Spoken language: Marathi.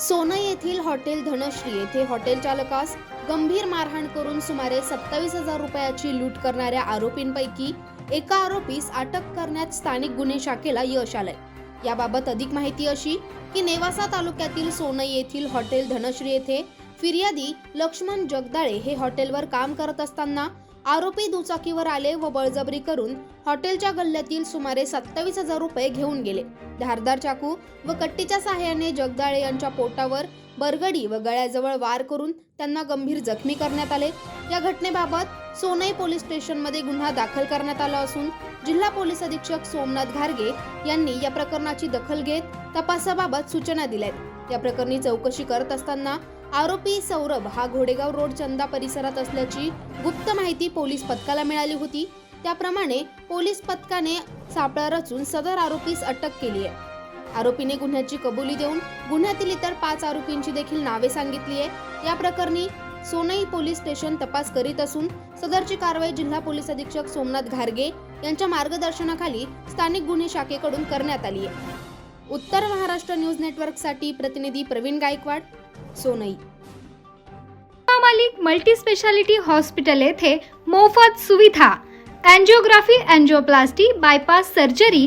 सोनई येथील हॉटेल धनश्री येथे हॉटेल चालकास गंभीर मारहाण करून सुमारे सत्तावीस हजार रुपयाची लूट करणाऱ्या आरोपींपैकी एका आरोपीस अटक करण्यात स्थानिक गुन्हे शाखेला यश आलंय. याबाबत अधिक माहिती अशी की नेवासा तालुक्यातील सोनई येथील हॉटेल धनश्री येथे फिर्यादी लक्ष्मण जगदाळे हे हॉटेलवर काम करत असताना आरोपी दुचाकीवर आले व बळजबरी करून हॉटेलच्या गल्ल्यातील सुमारे सत्तावीस हजार रुपये घेऊन गेले. धारदार चाकू व कट्टीच्या सहाय्याने जगदाळे यांच्या पोटावर बरगडी व गळ्याजवळ वार करून त्यांना गंभीर जखमी करण्यात आले. या घटनेबाबत सोनई पोलीस स्टेशनमध्ये गुन्हा दाखल करण्यात आला असून जिल्हा पोलीस अधीक्षक सोमनाथ घारगे यांनी या प्रकरणाची दखल घेत तपासाबाबत सूचना दिल्यात. या प्रकरणी चौकशी करत असताना आरोपी सौरभ हा घोडेगाव रोड चंदा परिसरात असल्याची गुप्त माहिती पोलीस पथकाला मिळाली होती. त्याप्रमाणे पोलीस पथकाने सापळा रचून सदर आरोपीस अटक केली आहे. आरोपीने गुन्ह्याची कबुली देऊन गुन्ह्यातील इतर पाच आरोपींची देखील नावे सांगितली आहे. या प्रकरणी सोनई पोलीस स्टेशन तपास करीत असून सदरची कारवाई जिल्हा पोलीस अधीक्षक सोमनाथ घारगे यांच्या मार्गदर्शनाखाली स्थानिक गुन्हे शाखेकडून करण्यात आली आहे. उत्तर महाराष्ट्र न्यूज नेटवर्कसाठी प्रतिनिधी प्रवीण गायकवाड सोनई. मालिक मल्टी स्पेशालिटी हॉस्पिटल येथे मोफत सुविधा अँजिओग्राफी अँजिओप्लास्टी बायपास सर्जरी